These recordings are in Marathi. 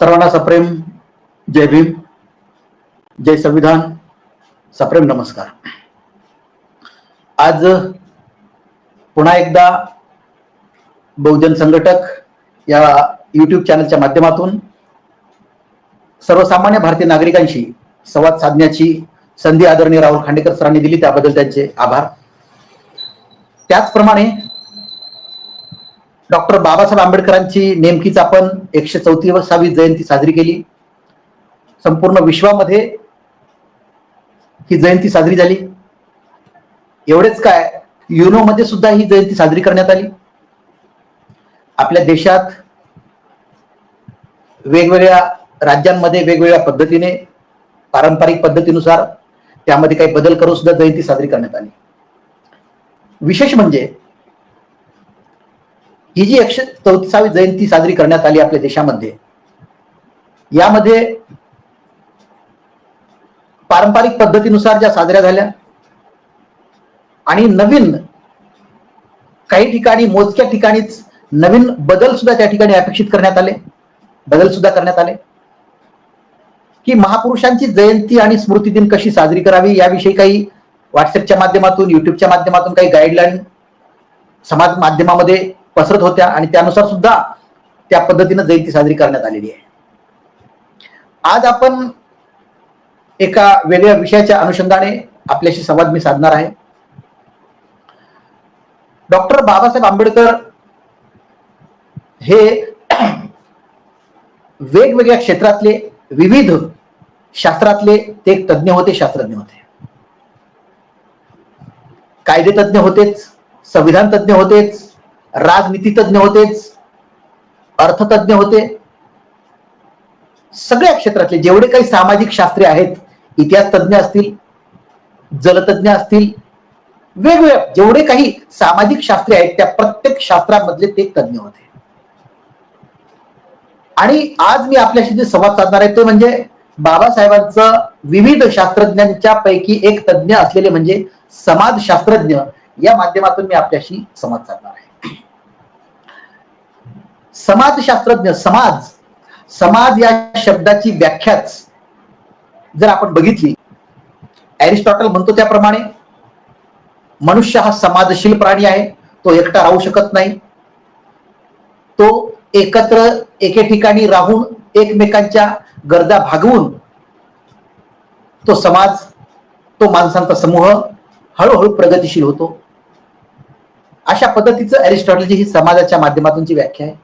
सर्वांना सप्रेम जय भीम जय संविधान सप्रेम नमस्कार. आज पुन्हा एकदा बहुजन संघटक या युट्यूब चॅनलच्या माध्यमातून सर्वसामान्य भारतीय नागरिकांशी संवाद साधण्याची संधी आदरणीय राहुल खांडेकर सरांनी दिली त्याबद्दल त्यांचे आभार. त्याचप्रमाणे डॉक्टर बाबासाहेब आंबेडकरांची नेमकीच आपण एकशे चौतीसावी जयंती साजरी केली. संपूर्ण विश्वामध्ये ही जयंती साजरी झाली. एवढेच काय युनो मध्ये सुद्धा ही जयंती साजरी करण्यात आली. आपल्या देशात वेगवेगळ्या राज्यांमध्ये वेगवेगळ्या पद्धतीने पारंपरिक पद्धतीनुसार त्यामध्ये काही बदल करून सुद्धा जयंती साजरी करण्यात आली. विशेष म्हणजे ही जी एकशे चौतीसावी जयंती साजरी करण्यात आली आपल्या देशामध्ये यामध्ये पारंपरिक पद्धतीनुसार ज्या साजऱ्या झाल्या आणि नवीन काही ठिकाणी मोजक्या ठिकाणीच नवीन बदल सुद्धा त्या ठिकाणी अपेक्षित करण्यात आले बदल सुद्धा करण्यात आले. की महापुरुषांची जयंती आणि स्मृती दिन कशी साजरी करावी याविषयी काही व्हॉट्सअपच्या माध्यमातून युट्यूबच्या माध्यमातून काही गाईडलाईन समाज माध्यमामध्ये पसरत होत्या आणि त्यानुसार सुद्धा त्या पद्धतीनं जयंती साजरी करण्यात आलेली आहे. आज आपण एका वेगळ्या विषयाच्या अनुषंगाने आपल्याशी संवाद मी साधणार आहे. डॉक्टर बाबासाहेब आंबेडकर हे वेगवेगळ्या क्षेत्रातले विविध शास्त्रातले ते एक तज्ज्ञ होते शास्त्रज्ञ होते. कायदे तज्ज्ञ होतेच संविधान तज्ज्ञ होतेच राजनीतीतज्ञ होतेच अर्थतज्ञ होते. सगळ्या क्षेत्रातले जेवढे काही सामाजिक शास्त्रे आहेत इतिहास तज्ज्ञ असतील जलतज्ञ असतील वेगवेगळ्या जेवढे काही सामाजिक शास्त्रे आहेत त्या प्रत्येक शास्त्रामधले ते तज्ज्ञ होते. आणि आज मी आपल्याशी जे संवाद साधणार आहे ते म्हणजे बाबासाहेबांचं विविध शास्त्रज्ञांच्या पैकी एक तज्ज्ञ असलेले म्हणजे समाजशास्त्रज्ञ या माध्यमातून मी आपल्याशी संवाद साधणार आहे. समाजशास्त्रज्ञ समाज समाज या शब्दाची व्याख्याच जर आपण बघितली ॲरिस्टॉटल म्हणतो त्याप्रमाणे मनुष्य हा समाजशील प्राणी आहे तो एकटा राहू शकत नाही. तो एकत्र एके ठिकाणी राहून एकमेकांच्या गरजा भागवून तो समाज तो माणसांचा समूह हळूहळू प्रगतिशील होतो. अशा पद्धतीचं अरिस्टॉटलची ही समाजाच्या माध्यमातूनची व्याख्या आहे.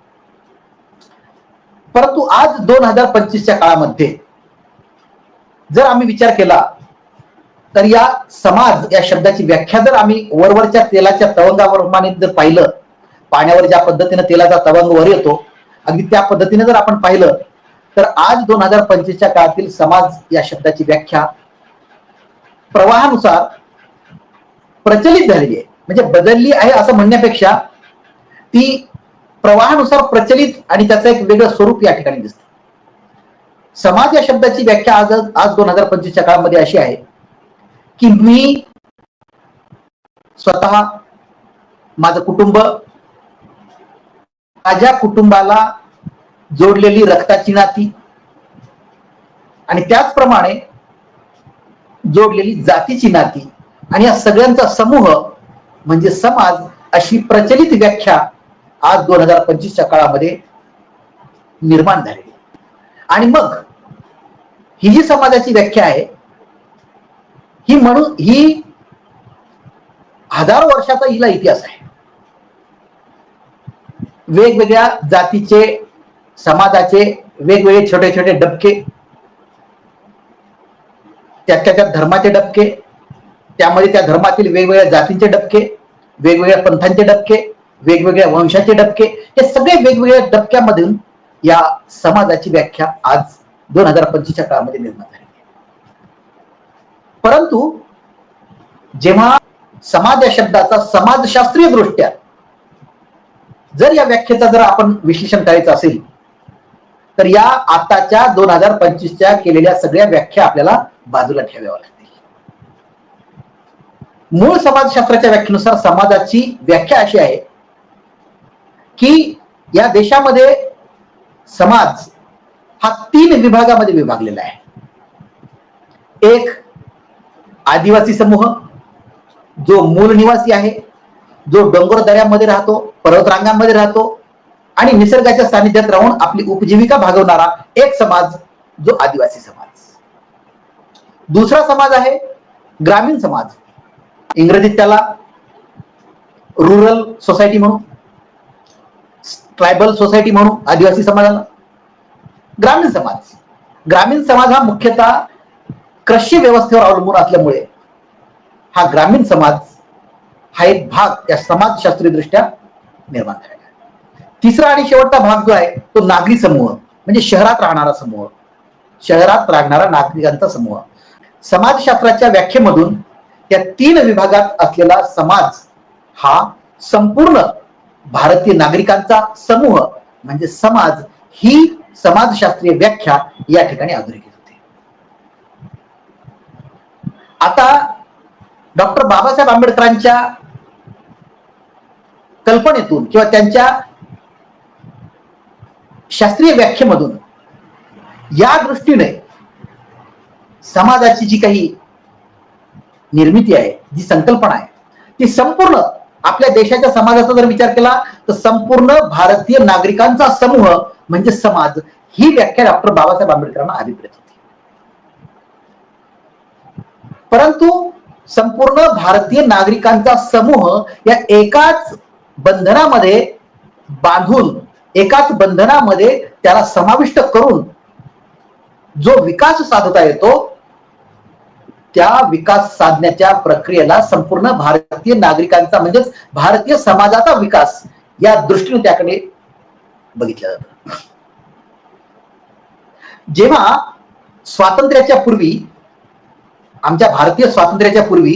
परंतु आज दोन हजार पंचवीसच्या काळामध्ये जर आम्ही विचार केला तर या समाज या शब्दाची व्याख्या जर आम्ही वरवरच्या तेलाच्या तवंगावर माने जर पाहिलं पाण्यावर ज्या पद्धतीने तेलाचा तवंग वर येतो अगदी त्या पद्धतीने जर आपण पाहिलं तर आज दोन हजार पंचवीसच्या काळातील समाज या शब्दाची व्याख्या प्रवाहानुसार प्रचलित झालेली आहे. म्हणजे बदलली आहे असं म्हणण्यापेक्षा ती प्रवाहानुसार प्रचलित आणि त्याचं एक वेगळं स्वरूप या ठिकाणी दिसतं. समाज या शब्दाची व्याख्या आज आज दोन हजार पंचवीसच्या काळामध्ये अशी आहे की मी स्वतः माझं कुटुंब माझ्या कुटुंबाला जोडलेली रक्ताची नाती आणि त्याचप्रमाणे जोडलेली जातीची नाती आणि या सगळ्यांचा समूह म्हणजे समाज अशी प्रचलित व्याख्या आज दोन हजार पंचवीसच्या काळामध्ये निर्माण झालेली आणि मग ही जी समाजाची व्याख्या आहे ही म्हणून ही हजारो वर्षाचा हिला इतिहास आहे. वेगवेगळ्या जातीचे समाजाचे वेगवेगळे छोटे छोटे डबके त्याच्या त्या धर्माचे डबके त्यामध्ये त्या धर्मातील वेगवेगळ्या जातींचे डबके वेगवेगळ्या पंथांचे डबके वेगवेगळ्या वंशाचे डबके हे सगळे वेगवेगळ्या डबक्यामधून या समाजाची व्याख्या आज दोन हजार पंचवीसच्या काळामध्ये निर्माण झाली. परंतु जेव्हा समाज या शब्दाचा समाजशास्त्रीय दृष्ट्या जर या व्याख्येचा जर आपण विश्लेषण करायचं असेल तर या आताच्या दोन हजार पंचवीसच्या केलेल्या सगळ्या व्याख्या आपल्याला बाजूला ठेवाव्या लागतील. मूळ समाजशास्त्राच्या व्याख्येनुसार समाजाची व्याख्या अशी आहे की या देशामध्ये समाज हा तीन विभागामध्ये विभागलेला आहे. एक आदिवासी समूह जो मूल निवासी आहे जो डोंगर दऱ्यामध्ये राहतो पर्वतरांगांमध्ये राहतो आणि निसर्गाच्या सानिध्यात राहून आपली उपजीविका भागवणारा एक समाज जो आदिवासी समाज. दुसरा समाज आहे ग्रामीण समाज. इंग्रजीत त्याला रुरल सोसायटी म्हणून ट्रायबल सोसायटी म्हणू आदिवासी समाजाला? ग्रामीण समाज. ग्रामीण समाज हा मुख्यतः कृषी व्यवस्थेवर अवलंबून असल्यामुळे हा ग्रामीण समाज हा एक भाग या समाजशास्त्रीय दृष्ट्या निर्माण झालेला आहे. तिसरा आणि शेवटचा भाग जो आहे तो नागरी समूह म्हणजे शहरात राहणारा समूह. शहरात राहणारा नागरिकांचा समूह. समाजशास्त्राच्या व्याख्येमधून या तीन विभागात असलेला समाज हा संपूर्ण भारतीय नागरिकांचा समूह म्हणजे समाज ही समाजशास्त्रीय व्याख्या या ठिकाणी अधोरेखित होते. आता डॉक्टर बाबासाहेब आंबेडकरांच्या कल्पनेतून किंवा त्यांच्या शास्त्रीय व्याख्येमधून या दृष्टीने समाजाची जी काही निर्मिती आहे जी संकल्पना आहे ती संपूर्ण आपल्या देशाच्या समाजाचा जर विचार केला तर संपूर्ण भारतीय नागरिकांचा समूह म्हणजे समाज ही व्याख्या डॉक्टर बाबासाहेब आंबेडकरांना अभिप्रेत होती. परंतु संपूर्ण भारतीय नागरिकांचा समूह या एकाच बंधनामध्ये बांधून एकाच बंधनामध्ये त्याला समाविष्ट करून जो विकास साधता येतो त्या विकास साधण्याच्या प्रक्रियेला संपूर्ण भारतीय नागरिकांचा म्हणजेच भारतीय समाजाचा विकास या दृष्टीने त्याकडे बघितलं जातं. जेव्हा स्वातंत्र्याच्या पूर्वी आमच्या भारतीय स्वातंत्र्याच्या पूर्वी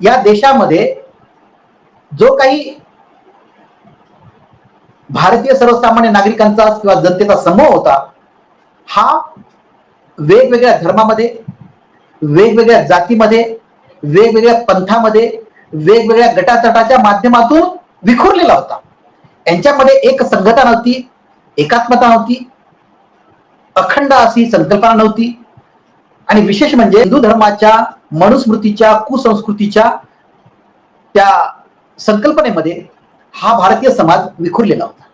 या देशामध्ये जो काही भारतीय सर्वसामान्य नागरिकांचा किंवा जनतेचा समूह होता हा वेगवेगळ्या धर्मामध्ये वेगवेगळ्या जातीमध्ये वेगवेगळ्या पंथामध्ये वेगवेगळ्या गटातटाच्या माध्यमातून विखुरलेला होता. यांच्यामध्ये एक संघता नव्हती एकात्मता नव्हती अखंड अशी संकल्पना नव्हती. आणि विशेष म्हणजे हिंदू धर्माच्या मनुस्मृतीच्या कुसंस्कृतीच्या त्या संकल्पनेमध्ये हा भारतीय समाज विखुरलेला होता.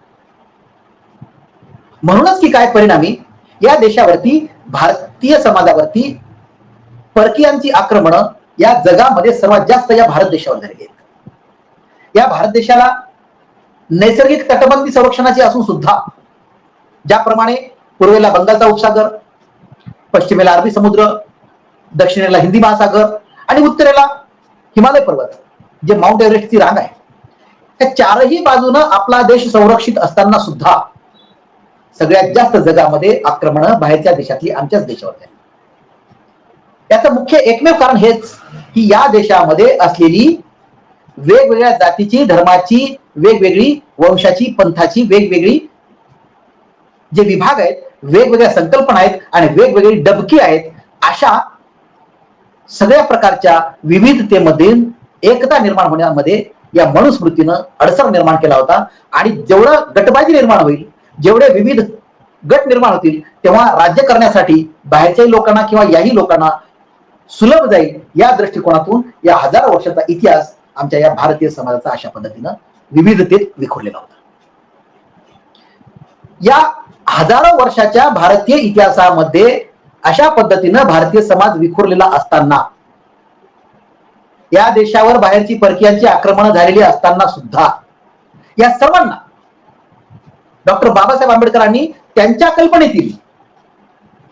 म्हणूनच की काय परिणामी या देशावरती भारतीय समाजावरती परकीयांची आक्रमणं या जगामध्ये सर्वात जास्त या भारत देशावर झालेली आहेत. या भारत देशाला नैसर्गिक तटबंदी संरक्षणाची असून सुद्धा ज्याप्रमाणे पूर्वेला बंगालचा उपसागर पश्चिमेला अरबी समुद्र दक्षिणेला हिंदी महासागर आणि उत्तरेला हिमालय पर्वत जे माउंट एव्हरेस्टची रांग आहे. त्या चारही बाजूनं आपला देश संरक्षित असताना सुद्धा सगळ्यात जास्त जगामध्ये आक्रमण बाहेरच्या देशातली आमच्याच देशावर झाली. याचं मुख्य एकमेव कारण हेच की या देशामध्ये असलेली वेगवेगळ्या जातीची धर्माची वेगवेगळी वंशाची पंथाची वेगवेगळी जे विभाग आहेत वेगवेगळ्या संकल्पना आहेत आणि वेगवेगळी डबकी आहेत अशा सगळ्या प्रकारच्या विविधतेमध्ये एकता निर्माण होण्यामध्ये या मनुस्मृतीनं अडसर निर्माण केला होता. आणि जेवढं गटबाजी निर्माण होईल जेवढे विविध गट निर्माण होतील तेव्हा राज्य करण्यासाठी बाहेरच्याही लोकांना किंवा याही लोकांना सुलभ जाईल या दृष्टिकोनातून या हजारो वर्षाचा इतिहास आमच्या या भारतीय समाजाचा अशा पद्धतीनं विविधतेत विखुरलेला होता. या हजारो वर्षाच्या भारतीय इतिहासामध्ये अशा पद्धतीनं भारतीय समाज विखुरलेला असताना या देशावर बाहेरची परकीयांची आक्रमण झालेली असताना सुद्धा या सर्वांना डॉक्टर बाबासाहेब आंबेडकरांनी त्यांच्या कल्पनेतील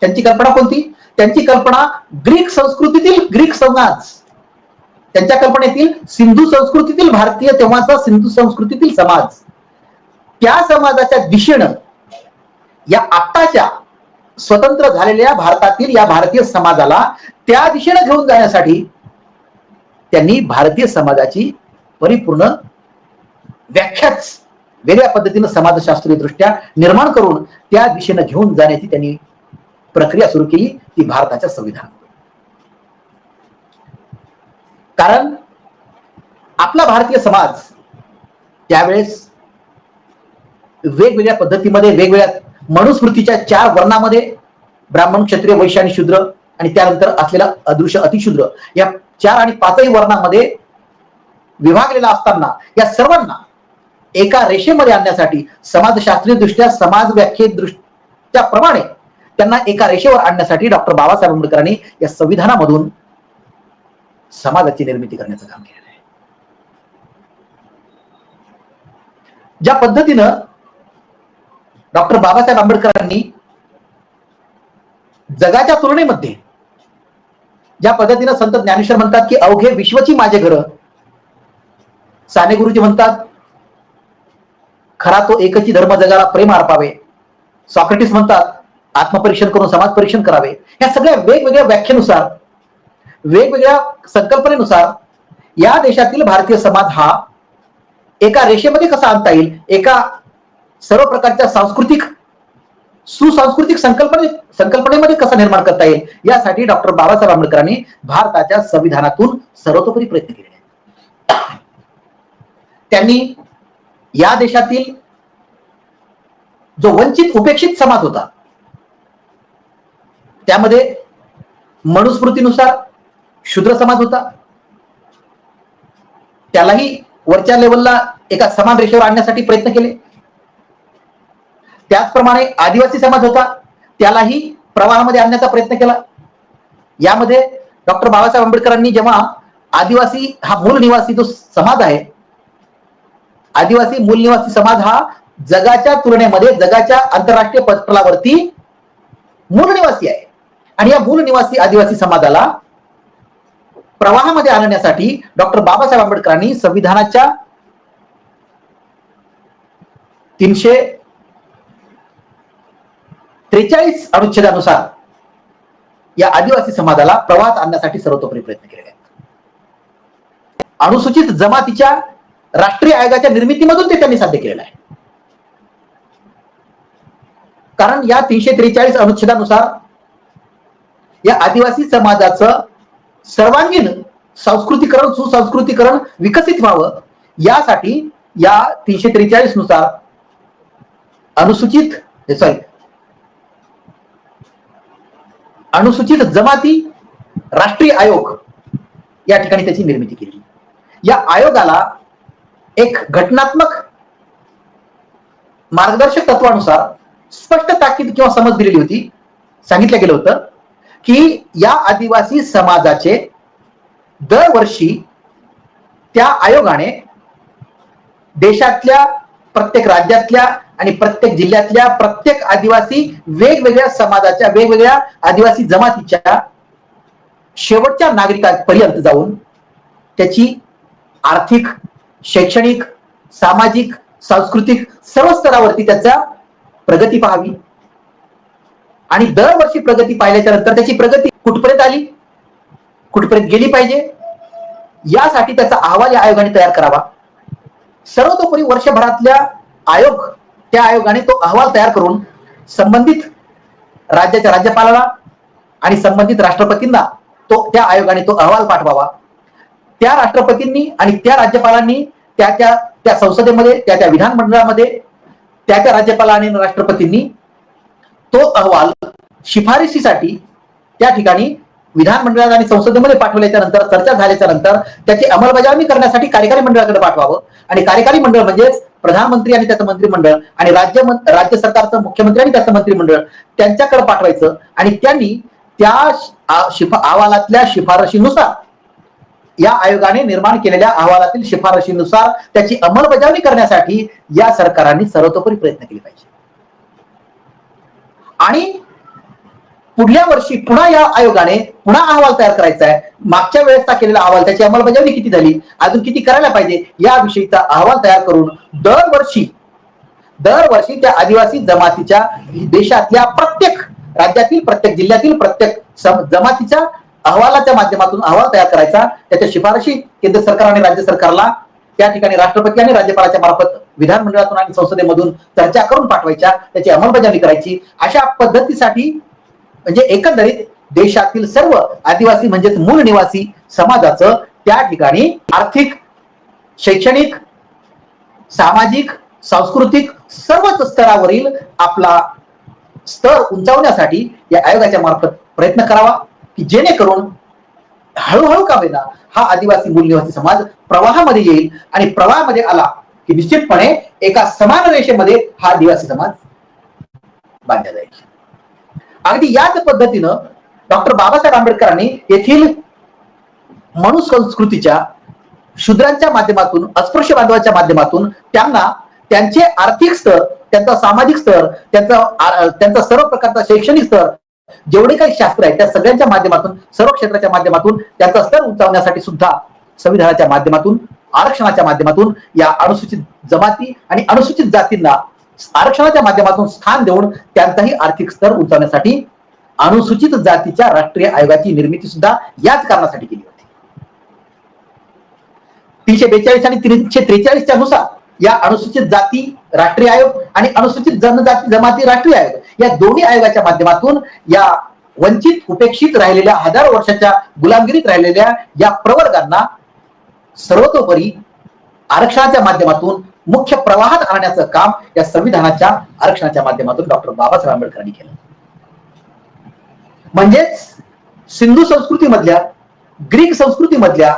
त्यांची कल्पना कोणती? त्यांची कल्पना ग्रीक संस्कृतीतील ग्रीक समाज त्यांच्या कल्पनेतील सिंधू संस्कृतीतील भारतीय तेव्हाचा सिंधू संस्कृतीतील समाज. त्या समाजाच्या दिशेनं या आत्ताच्या स्वतंत्र झालेल्या भारतातील या भारतीय समाजाला त्या दिशेनं घेऊन जाण्यासाठी त्यांनी भारतीय समाजाची परिपूर्ण व्याख्याच वेगळ्या पद्धतीनं समाजशास्त्रीय दृष्ट्या निर्माण करून त्या दिशेनं घेऊन जाण्याची त्यांनी प्रक्रिया सुरू केली ती भारताच्या संविधान. कारण आपला भारतीय समाज त्यावेळेस वेगवेगळ्या पद्धतीमध्ये वेगवेगळ्या मनुस्मृतीच्या चार वर्णामध्ये ब्राह्मण क्षत्रिय वैश्य आणि शूद्र आणि त्यानंतर असलेला अदृश्य अतिशूद्र या चार आणि पाचही वर्णामध्ये विभागलेला असताना या सर्वांना एका रेषेमध्ये आणण्यासाठी समाजशास्त्रीय दृष्ट्या समाज व्याख्ये दृष्ट्या प्रमाणे त्यांना एका रेषेवर आणण्यासाठी डॉक्टर बाबासाहेब आंबेडकरांनी या संविधानामधून समाजाची निर्मिती करण्याचं काम केलेलं आहे. ज्या पद्धतीनं डॉक्टर बाबासाहेब आंबेडकरांनी जगाच्या तुलनेमध्ये ज्या पद्धतीनं संत ज्ञानेश्वर म्हणतात की अवघे विश्वची माझे घर साने गुरुजी म्हणतात खरा तो एकची धर्म जगाला प्रेम अर्पावे. सॉक्रेटिस म्हणतात आत्मपरीक्षण करून समाज परीक्षण करावे. या सगळ्या वेगवेगळ्या व्याख्येनुसार वेगवेगळ्या संकल्पनेनुसार या देशातील भारतीय समाज हा एका रेषेमध्ये कसा आणता येईल? एका सर्व प्रकारच्या सांस्कृतिक सुसांस्कृतिक संकल्पने संकल्पनेमध्ये कसा निर्माण करता येईल? यासाठी डॉक्टर बाबासाहेब आंबेडकरांनी भारताच्या संविधानातून सर्वतोपरी प्रयत्न केले आहेत. त्यांनी या देशातील जो वंचित उपेक्षित समाज होता त्यामध्ये मनुस्मृतीनुसार शूद्र समाज होता. त्यालाही वरच्या लेवलला एका समान रेषेवर आणण्यासाठी प्रयत्न केले. त्याचप्रमाणे आदिवासी समाज होता त्यालाही प्रवाहामध्ये आणण्याचा प्रयत्न केला. यामध्ये डॉक्टर बाबासाहेब आंबेडकरांनी जेव्हा आदिवासी हा मूल निवासी जो समाज आहे आदिवासी मूल निवासी समाज हा जगाच्या तुलनेमध्ये जगाच्या आंतरराष्ट्रीय पटलावरती मूल निवासी आहे. आणि या मूल निवासी आदिवासी समाजाला प्रवाहामध्ये आणण्यासाठी डॉक्टर बाबासाहेब आंबेडकरांनी संविधानाच्या तीनशे त्रेचाळीस अनुच्छेदानुसार या आदिवासी समाजाला प्रवाहात आणण्यासाठी सर्वतोपरी प्रयत्न केले आहेत. अनुसूचित जमातीच्या राष्ट्रीय आयोगाच्या निर्मितीमधून ते त्यांनी साध्य केलेलं आहे. कारण या तीनशे त्रेचाळीस अनुच्छेदानुसार या आदिवासी समाजाचं सर्वांगीण सांस्कृतिकरण सुसंस्कृतीकरण विकसित व्हावं. यासाठी या तीनशे त्रेचाळीसनुसार अनुसूचित सॉरी अनुसूचित जमाती राष्ट्रीय आयोग या ठिकाणी त्याची निर्मिती केली. या आयोगाला एक घटनात्मक मार्गदर्शक तत्वानुसार स्पष्ट ताकीद किंवा समज दिलेली होती. सांगितलं गेलं होतं. की या आदिवासी समाजाचे दरवर्षी त्या आयोगाने देशातल्या प्रत्येक राज्यातल्या आणि प्रत्येक जिल्ह्यातल्या प्रत्येक आदिवासी वेगवेगळ्या समाजाच्या वेगवेगळ्या आदिवासी जमातीच्या शेवटच्या नागरिकांपर्यंत जाऊन त्याची आर्थिक शैक्षणिक सामाजिक सांस्कृतिक सर्व स्तरावरती त्याचा प्रगती पाहावी. आणि दरवर्षी प्रगती पाहिल्याच्या नंतर त्याची प्रगती कुठपर्यंत आली? कुठपर्यंत गेली पाहिजे? यासाठी त्याचा अहवाल या आयोगाने तयार करावा. सर्वतोपरी वर्षभरातल्या आयोग त्या आयोगाने तो अहवाल तयार करून संबंधित राज्याच्या राज्यपालाला आणि संबंधित राष्ट्रपतींना तो त्या आयोगाने तो अहवाल पाठवावा. त्या राष्ट्रपतींनी आणि त्या राज्यपालांनी त्या त्या त्या संसदेमध्ये त्या त्या विधानमंडळामध्ये त्या त्या राज्यपालांनी आणि राष्ट्रपतींनी तो अहवाल शिफारशीसाठी त्या ठिकाणी विधानमंडळात आणि संसदेमध्ये पाठवल्याच्या नंतर चर्चा झाल्याच्यानंतर त्याची अंमलबजावणी करण्यासाठी कार्यकारी मंडळाकडे पाठवावं. आणि कार्यकारी मंडळ म्हणजेच प्रधानमंत्री आणि त्याचं मंत्रिमंडळ आणि राज्य राज्य सरकारचं मुख्यमंत्री आणि त्याचं मंत्रिमंडळ त्यांच्याकडे पाठवायचं. आणि त्यांनी त्या शिफा अहवालातल्या शिफारशीनुसार या आयोगाने निर्माण केलेल्या अहवालातील शिफारशीनुसार त्याची अंमलबजावणी करण्यासाठी या सरकारांनी सर्वतोपरी प्रयत्न केले पाहिजे. आणि पुढल्या वर्षी पुन्हा या आयोगाने पुन्हा अहवाल तयार करायचा आहे. मागच्या वेळेसचा केलेला अहवाल त्याची अंमलबजावणी किती झाली? अजून किती करायला पाहिजे? याविषयीचा अहवाल तयार करून दरवर्षी दरवर्षी त्या आदिवासी जमातीच्या देशातल्या प्रत्येक राज्यातील प्रत्येक जिल्ह्यातील प्रत्येक सम- जमातीच्या अहवालाच्या माध्यमातून अहवाल तयार करायचा. त्याच्या शिफारशी केंद्र सरकार आणि राज्य सरकारला त्या ठिकाणी राष्ट्रपती आणि राज्यपालाच्या मार्फत विधानमंडळातून आणि संसदेमधून चर्चा करून पाठवायच्या त्याची अंमलबजावणी करायची. अशा पद्धतीसाठी म्हणजे एकंदरीत देशातील सर्व आदिवासी म्हणजेच मूळ निवासी समाजाचं त्या ठिकाणी आर्थिक शैक्षणिक सामाजिक सांस्कृतिक सर्वच स्तरावरील आपला स्तर उंचावण्यासाठी या आयोगाच्या मार्फत प्रयत्न करावा की जेणेकरून हळूहळू का होईना हा आदिवासी मूल निवासी समाज प्रवाहामध्ये येईल आणि प्रवाहामध्ये आला की निश्चितपणे एका समान रेषेमध्ये हा आदिवासी समाज बांधला जाईल. अगदी याच पद्धतीनं डॉक्टर बाबासाहेब आंबेडकरांनी येथील मनुसंस्कृतीच्या शूद्रांच्या माध्यमातून अस्पृश्य बांधवाच्या माध्यमातून त्यांना त्यांचे आर्थिक स्तर त्यांचा सामाजिक स्तर त्यांचा त्यांचा सर्व प्रकारचा शैक्षणिक स्तर जेवढे काही शास्त्र आहे त्या सगळ्यांच्या माध्यमातून सर्व क्षेत्राच्या माध्यमातून त्यांचा स्तर उंचावण्यासाठी सुद्धा संविधानाच्या माध्यमातून आरक्षणाच्या माध्यमातून या अनुसूचित जमाती आणि अनुसूचित जातींना आरक्षणाच्या माध्यमातून स्थान देऊन त्यांचाही आर्थिक स्तर उंचावण्यासाठी अनुसूचित जातीच्या राष्ट्रीय आयोगाची निर्मिती सुद्धा याच कारणासाठी केली होती. तीनशे बेचाळीस आणि तीनशे त्रेचाळीसच्या नुसार या अनुसूचित जाती राष्ट्रीय आयोग आणि अनुसूचित जनजाती जमाती राष्ट्रीय आयोग या दोन्ही आयोगाच्या माध्यमातून या वंचित उपेक्षित राहिलेल्या हजारो वर्षाच्या गुलामगिरीत राहिलेल्या या प्रवर्गांना सर्वतोपरी आरक्षणाच्या माध्यमातून मुख्य प्रवाहात आणण्याचं काम या संविधानाच्या आरक्षणाच्या माध्यमातून डॉक्टर बाबासाहेब आंबेडकरांनी केलं. म्हणजेच सिंधू संस्कृतीमधल्या ग्रीक संस्कृतीमधल्या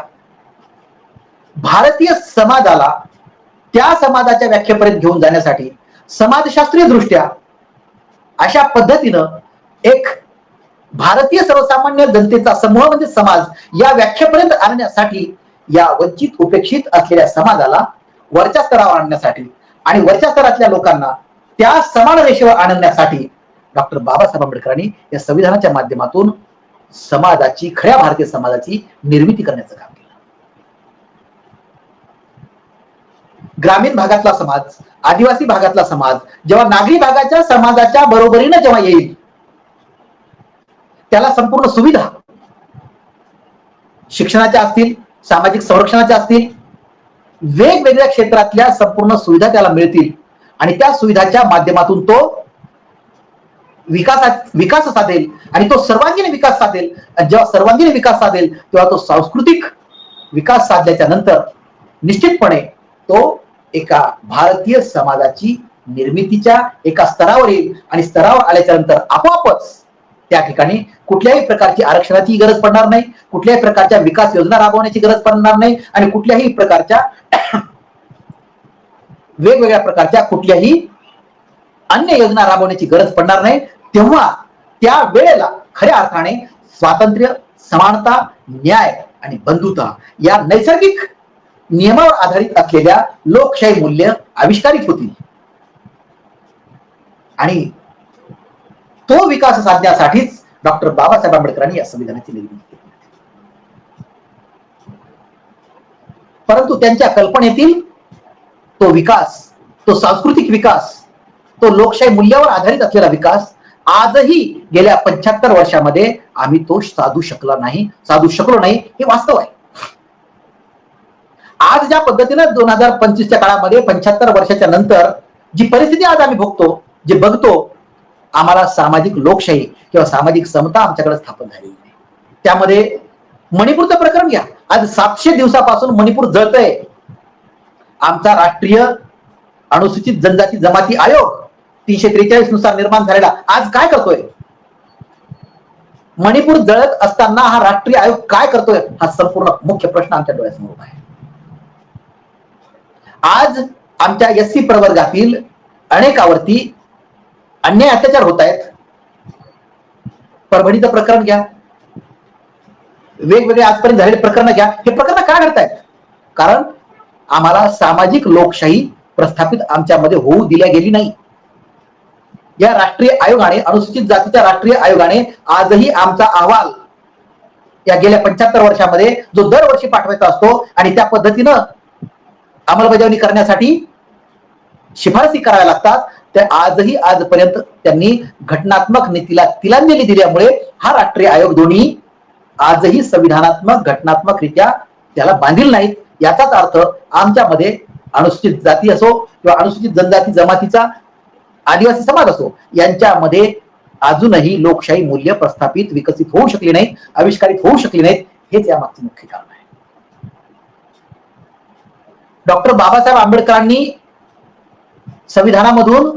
भारतीय समाजाला त्या समाजाच्या व्याख्येपर्यंत घेऊन जाण्यासाठी समाजशास्त्रीय दृष्ट्या अशा पद्धतीनं एक भारतीय सर्वसामान्य जनतेचा समूह म्हणजे समाज या व्याख्येपर्यंत आणण्यासाठी या वंचित उपेक्षित असलेल्या समाजाला वरच्या स्तरावर आणण्यासाठी आणि वरच्या स्तरातल्या लोकांना त्या समान रेषेवर आणण्यासाठी डॉक्टर बाबासाहेब आंबेडकरांनी या संविधानाच्या माध्यमातून समाजाची खऱ्या भारतीय समाजाची निर्मिती करण्याचं काम केलं ग्रामीण भागातला समाज आदिवासी भागातला समाज जेव्हा नागरी भागाच्या समाजाच्या बरोबरीनं जेव्हा येईल त्याला संपूर्ण सुविधा शिक्षणाच्या असतील सामाजिक संरक्षणाच्या असतील वेगवेगळ्या क्षेत्रातल्या संपूर्ण सुविधा त्याला मिळतील. आणि त्या सुविधाच्या माध्यमातून तो विकासात विकास साधेल आणि तो सर्वांगीण विकास साधेल. आणि जेव्हा सर्वांगीण विकास साधेल तेव्हा तो सांस्कृतिक विकास साधल्याच्या नंतर निश्चितपणे तो एका भारतीय समाजाची निर्मितीच्या एका स्तरावर येईल आणि स्तरावर आल्याच्यानंतर आपोआपच त्या ठिकाणी कुठल्याही प्रकारची आरक्षणाची गरज पडणार नाही कुठल्याही प्रकारच्या विकास योजना राबवण्याची गरज पडणार नाही आणि कुठल्याही प्रकारच्या वेगवेगळ्या प्रकारच्या कुठल्याही अन्य योजना राबवण्याची गरज पडणार नाही तेव्हा त्या वेळेला खऱ्या अर्थाने स्वातंत्र्य समानता न्याय आणि बंधुता या नैसर्गिक नियमावर आधारित असलेल्या लोकशाही मूल्य आविष्कारित होती आणि तो विकास साधण्यासाठीच डॉक्टर बाबासाहेब आंबेडकरांनी या संविधानाची निर्मिती केली परंतु त्यांच्या कल्पनेतील तो विकास तो सांस्कृतिक विकास तो लोकशाही मूल्यावर आधारित असलेला विकास आजही गेल्या पंच्याहत्तर वर्षामध्ये आम्ही तो साधू शकला नाही साधू शकलो नाही हे वास्तव आहे. आज ज्या पद्धतीनं दोन हजार पंचवीसच्या काळामध्ये पंच्याहत्तर वर्षाच्या नंतर जी परिस्थिती आज आम्ही भोगतो जे बघतो आम्हाला सामाजिक लोकशाही किंवा सामाजिक समता आमच्याकडे स्थापन झालेली त्यामध्ये मणिपूरचं प्रकरण घ्या. आज सातशे दिवसापासून मणिपूर जळतंय. आमचा राष्ट्रीय अनुसूचित जनजाती जमाती आयोग तीनशे त्रेचाळीसनुसार निर्माण झालेला. आज काय करतोय? मणिपूर जळत असताना हा राष्ट्रीय आयोग काय करतोय? हा संपूर्ण मुख्य प्रश्न आमच्या डोळ्यासमोर आहे. आज आमच्या एस सी प्रवर्गातील अनेकावरती अन्याय अत्याचार होत आहेत. परभणीचं प्रकरण घ्या. वेगवेगळे आजपर्यंत झालेले प्रकरण घ्या. हे प्रकरण का घडतायत? कारण आम्हाला सामाजिक लोकशाही प्रस्थापित आमच्यामध्ये होऊ दिल्या गेली नाही. या राष्ट्रीय आयोगाने अनुसूचित जातीच्या राष्ट्रीय आयोगाने आजही आमचा अहवाल या गेल्या पंच्याहत्तर वर्षामध्ये जो दरवर्षी पाठवायचा असतो आणि त्या पद्धतीनं अंमलबजावणी करण्यासाठी शिफारसी कराव्या लागतात. ते आजही आजपर्यंत त्यांनी घटनात्मक नीतीला तिलांजली दिल्यामुळे हा राष्ट्रीय आयोग दोन्ही आजही संविधानात्मक घटनात्मक रित्या त्याला बांधील नाहीत. याचाच अर्थ आमच्यामध्ये अनुसूचित जाती असो किंवा अनुसूचित जनजाती जमातीचा आदिवासी समाज असो यांच्यामध्ये अजूनही लोकशाही मूल्य प्रस्थापित विकसित होऊ शकली नाहीत आविष्कारित होऊ शकली नाहीत हेच यामागचं मुख्य कारण आहे डॉक्टर बाबासाहेब आंबेडकरांनी संविधानामधून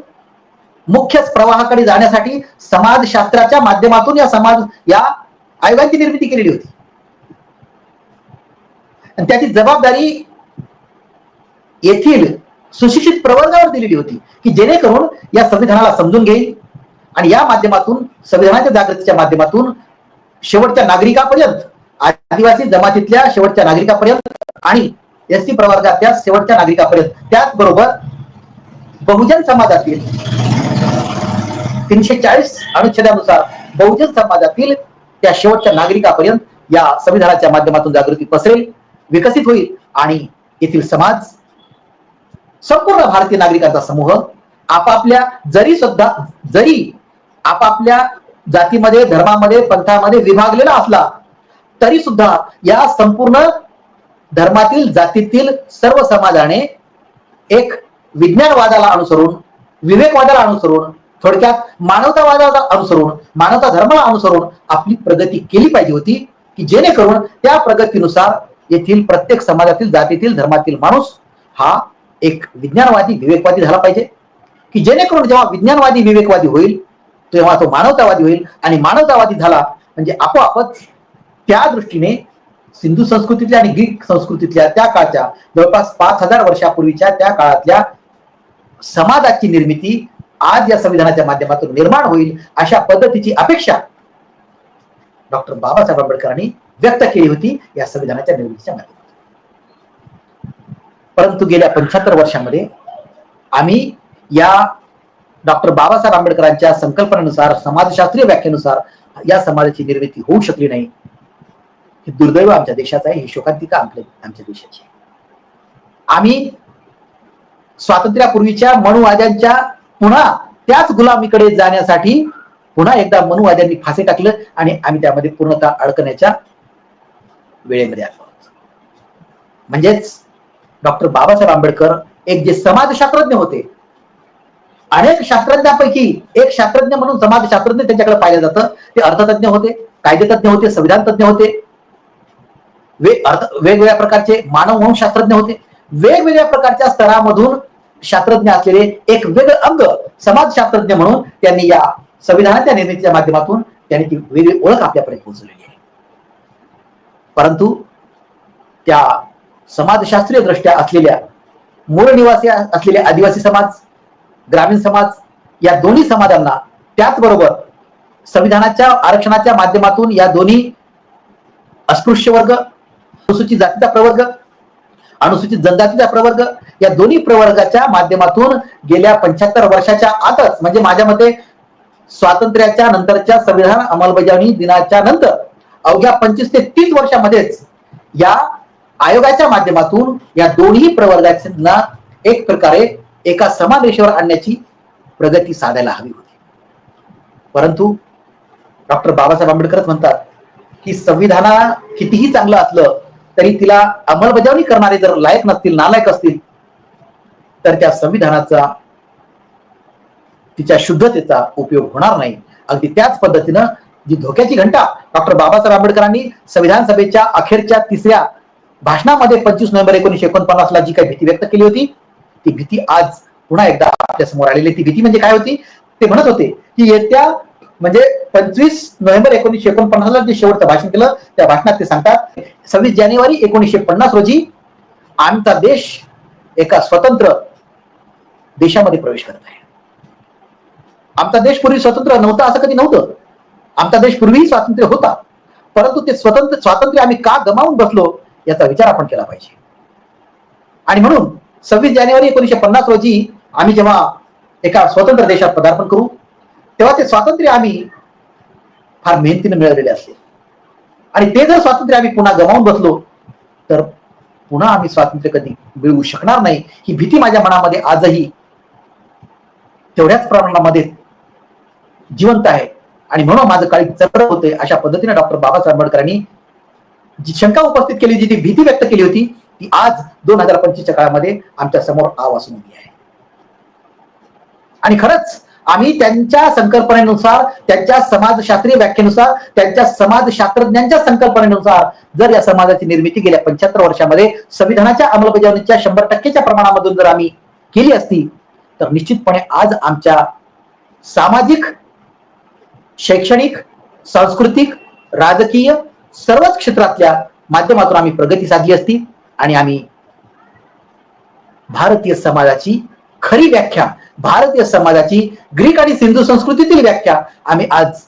मुख्य प्रवाहाकडे जाण्यासाठी समाजशास्त्राच्या माध्यमातून या समाज या आयोगाची निर्मिती केलेली होती. आणि त्याची जबाबदारी येथील सुशिक्षित प्रवर्गावर दिलेली होती की जेणेकरून या संविधानाला समजून घेईल आणि या माध्यमातून संविधानाच्या जागृतीच्या माध्यमातून शेवटच्या नागरिकापर्यंत आदिवासी जमातीतल्या शेवटच्या नागरिकापर्यंत आणि एस टी प्रवर्गातल्या शेवटच्या नागरिकापर्यंत. त्याचबरोबर बहुजन समाजातील तीनशे चाळीस अनुच्छेदानुसार बहुजन समाजातील त्या शेवटच्या नागरिकापर्यंत या संविधानाच्या माध्यमातून जागृती पसरेल विकसित होईल आणि येथील समाज संपूर्ण भारतीय नागरिकांचा समूह आपापल्या जरी सुद्धा जरी आपापल्या जातीमध्ये धर्मामध्ये पंथामध्ये विभागलेला असला तरी सुद्धा या संपूर्ण धर्मातील जातीतील सर्व समाजाने एक विज्ञानवादाला अनुसरून विवेकवादाला अनुसरून थोडक्यात मानवतावादाला अनुसरून मानवता धर्माला अनुसरून आपली प्रगती केली पाहिजे होती की जेणेकरून त्या प्रगतीनुसार येथील प्रत्येक समाजातील जातीतील धर्मातील माणूस हा एक विज्ञानवादी विवेकवादी झाला पाहिजे. की जेणेकरून जेव्हा विज्ञानवादी विवेकवादी होईल तेव्हा तो मानवतावादी होईल आणि मानवतावादी झाला म्हणजे आपोआपच त्या दृष्टीने सिंधू संस्कृतीतल्या आणि ग्रीक संस्कृतीतल्या त्या काळच्या जवळपास पाच हजार वर्षापूर्वीच्या त्या काळातल्या समाजाची निर्मिती आज या संविधानाच्या माध्यमातून निर्माण होईल अशा पद्धतीची अपेक्षा डॉक्टर बाबासाहेब आंबेडकरांनी व्यक्त केली होती या संविधानाच्या निर्मितीच्या माध्यमातून. परंतु गेल्या पंच्याहत्तर वर्षामध्ये आम्ही या डॉक्टर बाबासाहेब आंबेडकरांच्या संकल्पनेनुसार समाजशास्त्रीय व्याख्येनुसार या समाजाची निर्मिती होऊ शकली नाही. हे दुर्दैव आमच्या देशाचं आहे ही शोकांतिका आपल्या आमच्या देशाची आम्ही स्वातंत्र्यापूर्वीच्या मनुवाद्यांच्या पुन्हा त्याच गुलामीकडे जाण्यासाठी पुन्हा एकदा मनुवाद्यांनी फासे टाकलं आणि आम्ही त्यामध्ये पूर्णतः अडकण्याच्या वेळेमध्ये आलो म्हणजेच डॉक्टर बाबासाहेब आंबेडकर एक जे समाजशास्त्रज्ञ होते अनेक शास्त्रज्ञांपैकी एक शास्त्रज्ञ म्हणून समाजशास्त्रज्ञ त्यांच्याकडे पाहिलं जातं. ते अर्थतज्ञ होते कायदेतज्ञ होते संविधान तज्ञ होते. वेगवेगळ्या प्रकारचे मानव म्हणून शास्त्रज्ञ होते. वेगवेगळ्या प्रकारच्या स्तरामधून शास्त्रज्ञ असलेले एक वेगळं अंग समाजशास्त्रज्ञ म्हणून त्यांनी या संविधानाच्या निर्मितीच्या माध्यमातून त्यांनी ती वेगळी ओळख आपल्यापर्यंत पोहोचलेली आहे. परंतु त्या समाजशास्त्रीय दृष्ट्या असलेल्या मूळ निवासी असलेले आदिवासी समाज ग्रामीण समाज या दोन्ही समाजांना त्याचबरोबर संविधानाच्या आरक्षणाच्या माध्यमातून या दोन्ही अस्पृश्य वर्ग अनुसूचित जातीचा प्रवर्ग अनुसूचित जनजातीचा प्रवर्ग या दोन्ही प्रवर्गाच्या माध्यमातून गेल्या पंच्याहत्तर वर्षाच्या आतच म्हणजे माझ्या मते स्वातंत्र्याच्या नंतरच्या संविधान अंमलबजावणी दिनाच्या नंतर अवघ्या पंचवीस ते तीस वर्षामध्येच या आयोगाच्या माध्यमातून या दोन्ही प्रवर्गांना एक प्रकारे एका समान रेषेवर आणण्याची प्रगती साधायला हवी होती. परंतु डॉक्टर बाबासाहेब आंबेडकरच म्हणतात की संविधाना कितीही चांगलं असलं तरी तिला अंमलबजावणी करणारे जर लायक नसतील नालायक असतील तर त्या संविधानाचा तिच्या शुद्धतेचा उपयोग होणार नाही. अगदी त्याच पद्धतीनं जी धोक्याची घंटा डॉक्टर बाबासाहेब आंबेडकरांनी संविधान सभेच्या अखेरच्या तिसऱ्या भाषणामध्ये पंचवीस नोव्हेंबर एकोणीशे एकोणपन्नास ला जी काही भीती व्यक्त केली होती ती भीती आज पुन्हा एकदा आपल्यासमोर आलेली ती भीती म्हणजे काय होती? ते म्हणत होते की येत्या म्हणजे पंचवीस नोव्हेंबर एकोणीसशे एकोणपन्नासला जे शेवटचं भाषण केलं त्या भाषणात ते सांगतात सव्वीस जानेवारी एकोणीसशे पन्नास रोजी आमचा देश एका स्वतंत्र देशामध्ये प्रवेश करत आहे. आमचा देश पूर्वी स्वतंत्र नव्हता असं कधी नव्हतं. आमचा देश पूर्वीही स्वातंत्र्य होता. परंतु ते स्वतंत्र स्वातंत्र्य आम्ही का गमावून बसलो याचा विचार आपण केला पाहिजे. आणि म्हणून सव्वीस जानेवारी एकोणीसशे पन्नास रोजी आम्ही जेव्हा एका स्वतंत्र देशात पदार्पण करू तेव्हा ते स्वातंत्र्य आम्ही फार मेहनतीने मिळवलेले असते. आणि ते जर स्वातंत्र्य आम्ही पुन्हा गमावून बसलो तर पुन्हा आम्ही स्वातंत्र्य कधी मिळवू शकणार नाही. ही भीती माझ्या मनामध्ये आजही तेवढ्याच प्रमाणामध्ये जिवंत आहे. आणि म्हणून माझं काही चक्र होते अशा पद्धतीने डॉक्टर बाबासाहेब आंबेडकरांनी जी शंका उपस्थित केली जी ती भीती व्यक्त केली होती ती आज दोन हजार पंचवीसच्या काळामध्ये आमच्यासमोर आव असून उभी आहे. आणि खरंच आम्ही त्यांच्या संकल्पनेनुसार त्यांच्या समाजशास्त्रीय व्याख्येनुसार त्यांच्या समाजशास्त्रज्ञांच्या संकल्पनेनुसार जर या समाजाची निर्मिती गेल्या पंच्याहत्तर वर्षामध्ये संविधानाच्या अंमलबजावणीच्या शंभर टक्केच्या प्रमाणामधून जर आम्ही केली असती तर निश्चितपणे आज आमच्या सामाजिक शैक्षणिक सांस्कृतिक राजकीय सर्वच क्षेत्रातल्या माध्यमातून आम्ही प्रगती साधली असती आणि आम्ही भारतीय समाजाची खरी व्याख्या भारतीय समाजाची ग्रीक आणि सिंधू संस्कृतीतील व्याख्या आम्ही आज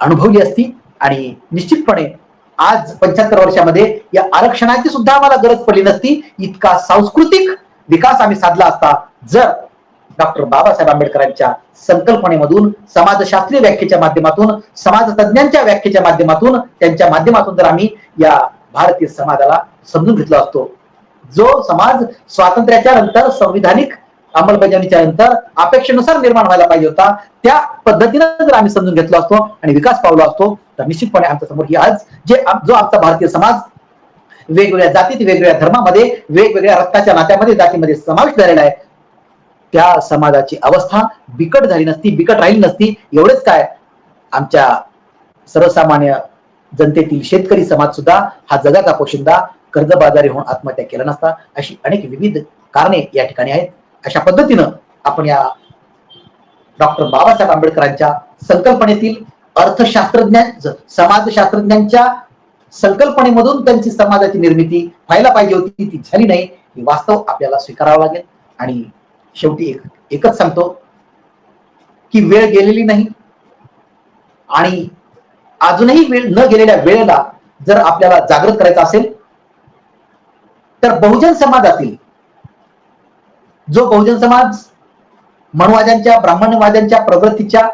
अनुभवली असती आणि निश्चितपणे आज पंच्याहत्तर वर्षामध्ये या आरक्षणाची सुद्धा आम्हाला गरज पडली नसती. इतका सांस्कृतिक विकास आम्ही साधला असता जर डॉक्टर बाबासाहेब आंबेडकरांच्या संकल्पनेमधून समाजशास्त्रीय व्याख्येच्या माध्यमातून समाज तज्ञांच्या व्याख्येच्या माध्यमातून त्यांच्या माध्यमातून जर आम्ही या भारतीय समाजाला समजून घेतलो असतो. जो समाज स्वातंत्र्याच्या नंतर संविधानिक अंमलबजावणीच्या नंतर अपेक्षेनुसार निर्माण व्हायला पाहिजे होता. त्या पद्धतीनं जर आम्ही समजून घेतलो असतो आणि विकास पावलो असतो तर निश्चितपणे आमच्यासमोर ही आज जे जो आमचा भारतीय समाज वेगवेगळ्या जातीत वेगवेगळ्या धर्मामध्ये वेगवेगळ्या रक्ताच्या नात्यामध्ये जातीमध्ये समावेश झालेला आहे. त्या समाजाची अवस्था बिकट झाली नसती बिकट राहिली नसती. एवढेच काय आमच्या सर्वसामान्य जनतेतील शेतकरी समाज सुद्धा हा जगाचा पोशिंदा कर्जबाजारी होऊन आत्महत्या केला नसता अशी अनेक विविध कारणे या ठिकाणी आहेत. अशा पद्धतीनं आपण या डॉक्टर बाबासाहेब आंबेडकरांच्या संकल्पनेतील अर्थशास्त्रज्ञ समाजशास्त्रज्ञांच्या संकल्पनेमधून त्यांची समाजाची निर्मिती व्हायला पाहिजे होती ती झाली नाही ही वास्तव आपल्याला स्वीकारावं लागेल. आणि शेवटी एक एकच सांगतो की वेळ गेलेली नाही. आणि अजूनही वेळ न गेलेल्या वेळेला जर आपल्याला जागृत करायचं असेल तर बहुजन समाजातील जो बहुजन समाज मनुवाद्यांच्या ब्राह्मणवाद्यांच्या प्रवृत्तीच्या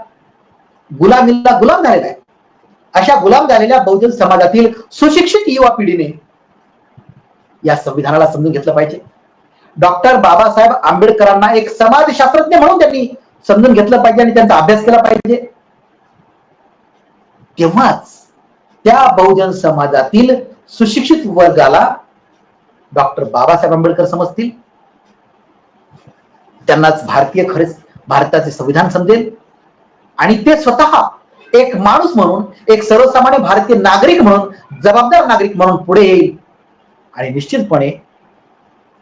गुलामीला गुलाम झालेला आहे. अशा गुलाम झालेल्या बहुजन समाजातील सुशिक्षित युवा पिढीने या संविधानाला समजून घेतलं पाहिजे. डॉक्टर बाबासाहेब आंबेडकरांना एक समाजशास्त्रज्ञ म्हणून त्यांनी समजून घेतलं पाहिजे आणि त्यांचा अभ्यास केला पाहिजे. तेव्हाच त्या बहुजन समाजातील सुशिक्षित वर्गाला डॉक्टर बाबासाहेब आंबेडकर समजतील. त्यांनाच भारतीय खरेच भारताचे संविधान समजेल. आणि ते स्वतः एक माणूस म्हणून एक सर्वसामान्य भारतीय नागरिक म्हणून जबाबदार नागरिक म्हणून पुढे येईल. आणि निश्चितपणे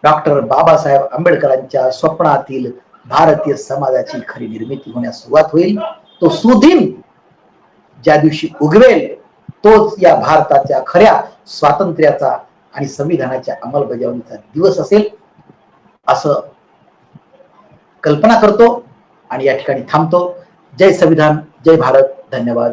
डॉक्टर बाबासाहेब आंबेडकरांच्या स्वप्नातील भारतीय समाजाची खरी निर्मिती होण्यास सुरुवात होईल. तो सुदिन ज्या दिवशी उगवेल तोच या भारताच्या खऱ्या स्वातंत्र्याचा आणि संविधानाच्या अंमलबजावणीचा दिवस असेल. असं कल्पना करतो आणि या ठिकाणी थांबतो. जय संविधान जय भारत धन्यवाद.